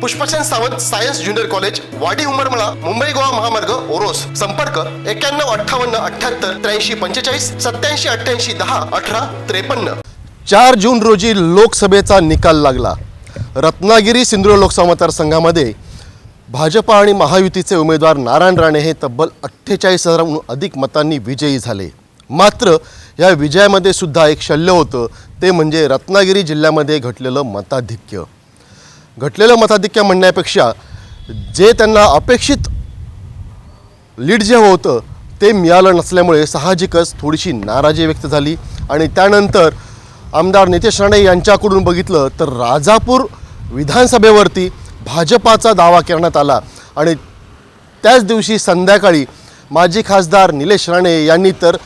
Pushpachand Sawant science junior college Wadi Umarmala Mumbai Goa महामार्ग ओरोस. संपर्क एक्क्याण्णव अठ्ठावन्न अठ्ठ्याहत्तर त्र्याऐंशी पंचेचाळीस सत्याऐंशी अठ्ठ्याऐंशी दहा अठरा त्रेपन्न. चार जून रोजी लोकसभेचा निकाल लागला. रत्नागिरी सिंधुदुर्ग लोकसभा मतदारसंघामध्ये भाजपा आणि महायुतीचे उमेदवार नारायण राणे हे तब्बल अठ्ठेचाळीस हजाराहून अधिक मतांनी विजयी झाले. मात्र या विजयामध्ये सुद्धा एक शल्य होतं. ते म्हणजे रत्नागिरी जिल्ह्यामध्ये घटलेलं मताधिक्य. घटलेलं मताधिक्य म्हणण्यापेक्षा जे त्यांना अपेक्षित लीड जे होतं ते मिळालं नसल्यामुळे साहजिकच थोडीशी नाराजी व्यक्त झाली. आणि त्यानंतर आमदार नितेश राणे यांच्याकडून बघितलं तर राजापूर विधानसभेवरती भाजपाचा दावा करण्यात आला. आणि त्याच दिवशी संध्याकाळी माजी खासदार निलेश राणे यांनी तर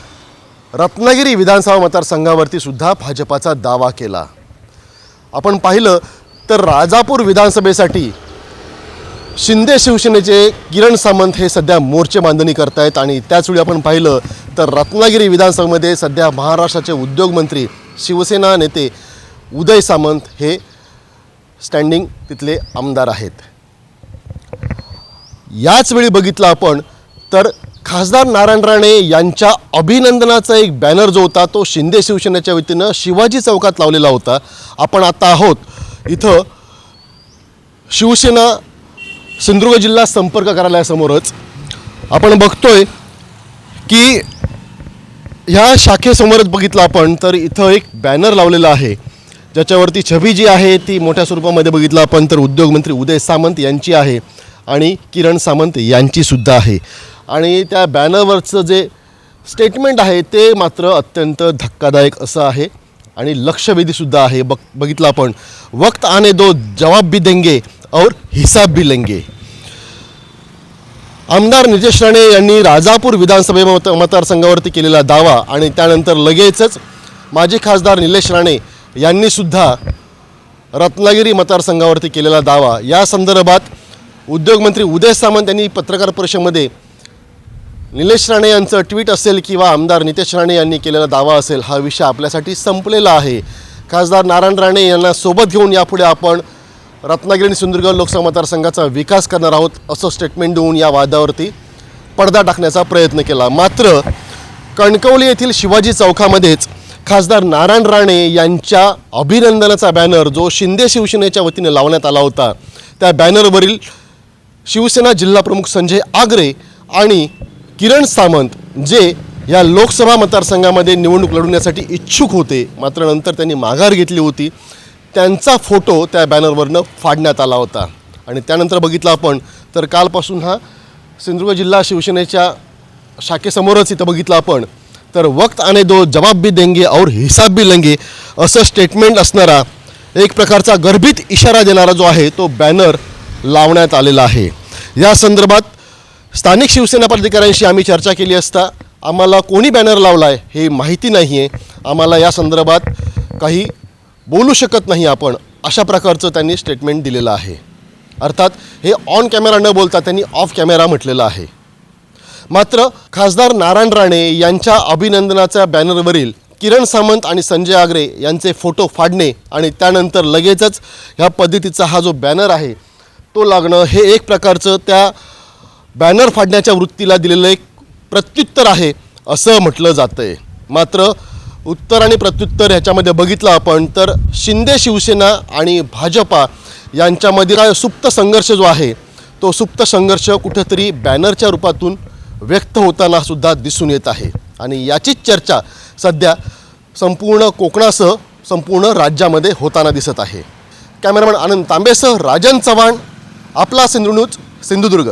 रत्नागिरी विधानसभा मतदारसंघावरती सुद्धा भाजपाचा दावा केला. आपण पाहिलं तर राजापूर विधानसभेसाठी शिंदे शिवसेनेचे किरण सामंत हे सध्या मोर्चे बांधणी करतायत आणि त्याचवेळी आपण पाहिलं तर रत्नागिरी विधानसभेमध्ये सध्या महाराष्ट्राचे उद्योगमंत्री शिवसेना नेते उदय सामंत हे स्टँडिंग तिथले आमदार आहेत. याचवेळी बघितलं आपण तर खासदार नारायण राणे यांच्या अभिनंदनाचा एक बॅनर जो होता तो शिंदे शिवसेनेच्या वतीनं शिवाजी चौकात लावलेला होता. आपण आता आहोत इथं शिवसेना सिंधुदुर्ग जिल्हा संपर्क कार्यालयासमोरच आपण बघतोय की ह्या शाखेसमोरच बघितलं आपण तर इथं एक बॅनर लावलेला आहे. ज्याच्यावरती छबी जी आहे ती मोठ्या स्वरूपामध्ये बघितलं आपण तर उद्योगमंत्री उदय सामंत यांची आहे आणि किरण सामंत यांचीसुद्धा आहे. आणि त्या बॅनरवरचं जे स्टेटमेंट आहे ते मात्र अत्यंत धक्कादायक असं आहे. आणि लक्षवेधीसुद्धा आहे. बघ बघितलं आपण. वक्त आने दो जवाब भी देंगे और हिसाब भी लेंगे. आमदार नितेश राणे यांनी राजापूर विधानसभे मत मतदारसंघावरती केलेला दावा आणि त्यानंतर लगेचच माजी खासदार निलेश राणे यांनीसुद्धा रत्नागिरी मतदारसंघावरती केलेला दावा. या संदर्भात उद्योगमंत्री उदय सामंत यांनी पत्रकार परिषदेमध्ये निलेश राणे यांचं ट्विट असेल किंवा आमदार नितेश राणे यांनी केलेला दावा असेल हा विषय आपल्यासाठी संपलेला आहे. खासदार नारायण राणे यांना सोबत घेऊन यापुढे आपण रत्नागिरी आणि सिंधुदुर्ग लोकसभा मतदारसंघाचा विकास करणार आहोत असं स्टेटमेंट देऊन या वादावरती पडदा टाकण्याचा प्रयत्न केला. मात्र कणकवली येथील शिवाजी चौकामध्येच खासदार नारायण राणे यांच्या अभिनंदनाचा बॅनर जो शिंदे शिवसेनेच्या वतीने लावण्यात आला होता त्या बॅनरवरील शिवसेना जिल्हाप्रमुख संजय आगरे आणि किरण सामंत जे या लोकसभा मतदारसंघामध्ये निवडणूक लढवण्यासाठी इच्छुक होते मात्र नंतर त्यांनी माघार घेतली होती त्यांचा फोटो त्या बॅनरवरनं फाडण्यात आला होता. आणि त्यानंतर बघितलं आपण तर कालपासून हा सिंधुदुर्ग जिल्हा शिवसेनेच्या शाखेसमोरच इथं बघितलं आपण तर वक्त आने दो जवाब भी देंगे और हिसाब भी लेंगे असं स्टेटमेंट असणारा एक प्रकारचा गर्भित इशारा देणारा जो आहे तो बॅनर लावण्यात आलेला आहे. या संदर्भात स्थानिक शिवसेना पदाधिकाऱ्यांशी आम्ही चर्चा केली असता आम्हाला कोणी बॅनर लावला आहे हे माहिती नाही आहे आम्हाला या संदर्भात काही बोलू शकत नाही आपण. अशा प्रकारचं त्यांनी स्टेटमेंट दिलेलं आहे. अर्थात हे ऑन कॅमेरा न बोलता त्यांनी ऑफ कॅमेरा म्हटलेलं आहे. मात्र खासदार नारायण राणे यांच्या अभिनंदनाच्या बॅनरवरील किरण सामंत आणि संजय आगरे यांचे फोटो फाडणे आणि त्यानंतर लगेचच ह्या पद्धतीचा हा जो बॅनर आहे तो लागणं हे एक प्रकारचं त्या बॅनर फाडण्याच्या वृत्तीला दिलेलं एक प्रत्युत्तर आहे असं म्हटलं जातं आहे मात्र उत्तर आणि प्रत्युत्तर ह्याच्यामध्ये बघितलं आपण तर शिंदे शिवसेना आणि भाजपा यांच्यामध्ये काय सुप्त संघर्ष जो आहे तो सुप्त संघर्ष कुठेतरी बॅनरच्या रूपातून व्यक्त होताना सुद्धा दिसून येत आहे. आणि याचीच चर्चा सध्या संपूर्ण कोकणासह संपूर्ण राज्यामध्ये होताना दिसत आहे. कॅमेरामॅन आनंद तांबेसह राजन चव्हाण आपला सिंधुणूच सिंधुदुर्ग.